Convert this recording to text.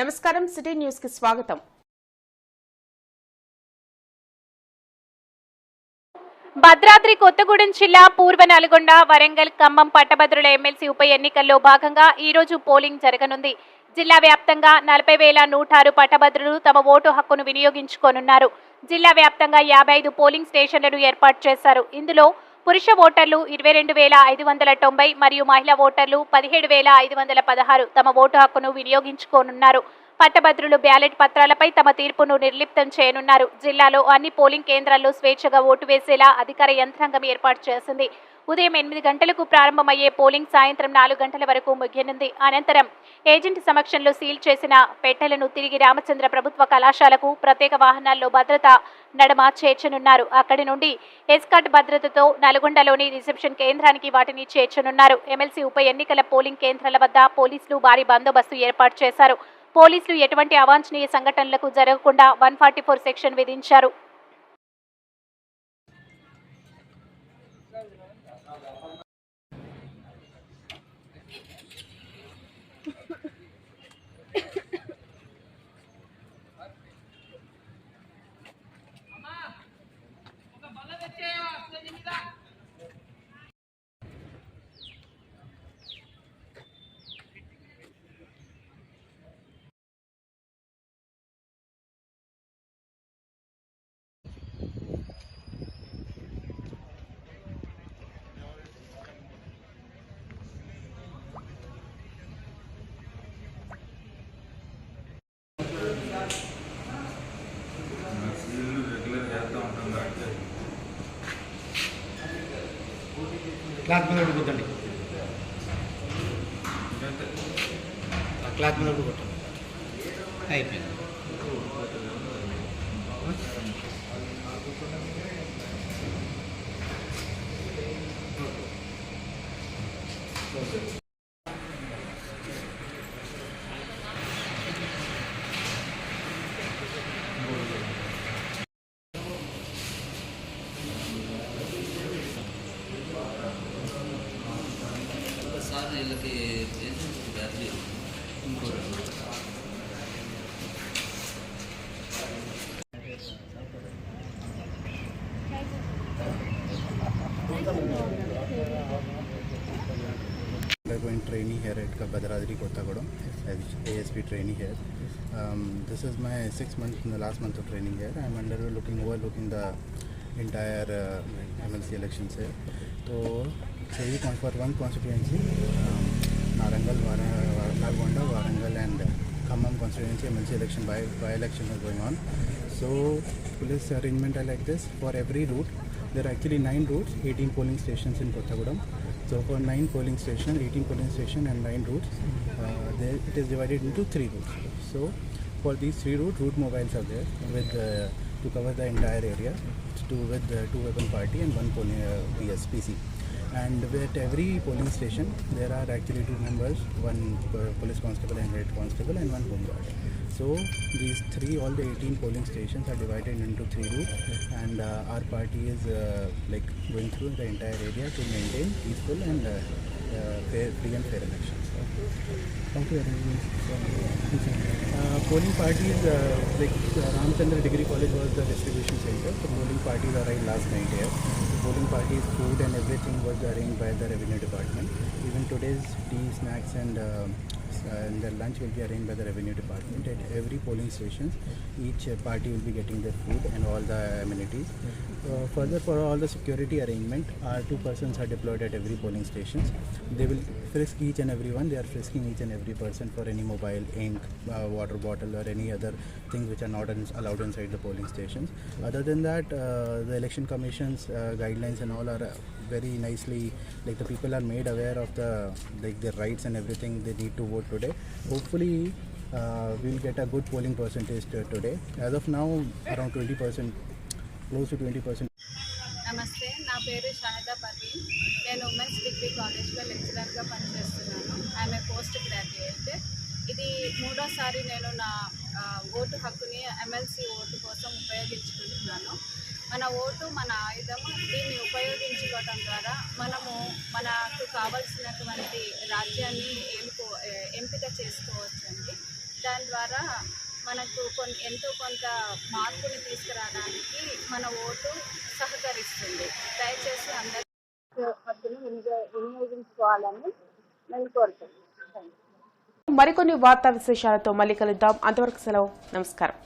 నమస్కారం సిటీ న్యూస్కి స్వాగతం. భద్రాద్రి కొత్తగూడెం జిల్లా పూర్వ నల్గొండ వరంగల్ ఖమ్మం పట్టభద్రుల ఎమ్మెల్సీ ఉప ఎన్నికల్లో భాగంగా ఈ రోజు పోలింగ్ జరగనుంది. జిల్లా వ్యాప్తంగా నలభై వేల నూట ఆరు పట్టభద్రులు తమ ఓటు హక్కును వినియోగించుకోనున్నారు. జిల్లా వ్యాప్తంగా యాభై ఐదు పోలింగ్ స్టేషన్లను ఏర్పాటు చేశారు. ఇందులో పురుష ఓటర్లు ఇరవై రెండు వేల ఐదు వందల తొంభై మరియు మహిళా ఓటర్లు పదిహేడు వేల ఐదు వందల పదహారు తమ ఓటు హక్కును వినియోగించుకోనున్నారు. పట్టభద్రులు బ్యాలెట్ పత్రాలపై తమ తీర్పును నిర్లిప్తం చేయనున్నారు. జిల్లాలో అన్ని పోలింగ్ కేంద్రాల్లో స్వేచ్ఛగా ఓటు వేసేలా అధికార యంత్రాంగం ఏర్పాటు చేసింది. ఉదయం ఎనిమిది గంటలకు ప్రారంభమయ్యే పోలింగ్ సాయంత్రం నాలుగు గంటల వరకు ముగియనుంది. అనంతరం ఏజెంట్ సమక్షంలో సీల్ చేసిన పెట్టెలను తిరిగి రామచంద్ర ప్రభుత్వ కళాశాలకు ప్రత్యేక వాహనాల్లో భద్రత నడమ చేర్చనున్నారు. అక్కడి నుండి ఎస్కాట్ భద్రతతో నల్గొండలోని రిసెప్షన్ కేంద్రానికి వాటిని చేర్చనున్నారు. ఎమ్మెల్సీ ఉప ఎన్నికల పోలింగ్ కేంద్రాల వద్ద పోలీసులు భారీ బందోబస్తు ఏర్పాటు చేశారు. పోలీసులు ఎటువంటి అవాంఛనీయ సంఘటనలకు జరగకుండా వన్ ఫార్టీ ఫోర్ సెక్షన్ విధించారు. క్లాత్ మీద ఒకటి కుట్టండి ఆ క్లాత్ మీద ఒకటి కుట్టండి అయిపోయింది. you. వీళ్ళకి battery undergoing training here at Bhadradri Kottagudam as ASP trainee here. Um, this is my six month, the last month of training here. I'm under looking overlooking the entire uh, MLC elections here. So, say for one constituency, um, Narangal, Nalgonda, Warangal, and Khammam constituency MLC election by by election going on. So, police arrangement are like this for every route. There are actually nine routes, 18 polling stations in Kottagudam. So for nine polling station, 18 polling station and nine routes, uh, it is divided into three routes. So for these three routes, route mobiles are there with uh, to cover the entire area, to with uh, two weapon party and one polling uh, PC. And at every polling station, there are actually two members, one police constable and head constable, and one home guard. So these three, all the 18 polling stations are divided into three groups and uh, our party is uh, like going through the entire area to maintain peaceful and uh, fair, free and fair elections. How to arrange uh, polling parties uh, like uh, Ramchandra Degree College was the distribution center. The polling parties arrived last night here. The polling parties, food and everything was arranged by the revenue department. Even today's tea, snacks and uh, and the lunch will be arranged by the revenue department at every polling stations each uh, party will be getting their food and all the amenities. Uh, further for all the security arrangement our two persons are deployed at every polling stations they will frisk each and every one. They are frisking each and every person for any mobile ink uh, water bottle or any other things which are not allowed inside the polling stations. Other than that uh, the election commission's uh, guidelines and all are uh, very nicely like the people are made aware of the like their rights and everything they need to vote today hopefully uh, we'll get a good polling percentage to- today. As of now around 20 percent close to 20 నమస్తే నా పేరు షాహిదా పర్వీన్ నేను women's degree కాలేజ్లో లెక్చరర్గా పనిచేస్తున్నాను. ఆమె post graduate. ఇది మూడోసారి నేను నా ఓటు హక్కుని ఎమ్మెల్సీ ఓటు కోసం ఉపయోగించుకుంటున్నాను. మన ఓటు మన ఆయుధము దీన్ని ఉపయోగించుకోవటం ద్వారా మనము మనకు కావలసినటువంటి రాజ్యాన్ని ఎన్నుకో ఎంపిక చేసుకోవచ్చండి. దాని ద్వారా మనకు కొన్ని ఎంతో కొంత మార్పుని తీసుకురావడానికి మన ఓటు సహకరిస్తుంది. దయచేసి అందరూ హక్కును వినియోగ- వినియోగించుకోవాలని నేను కోరుతున్నాను మరికొన్ని వార్తా విశేషాలతో మళ్ళీ కలుద్దాం. అంతవరకు సెలవు. నమస్కారం.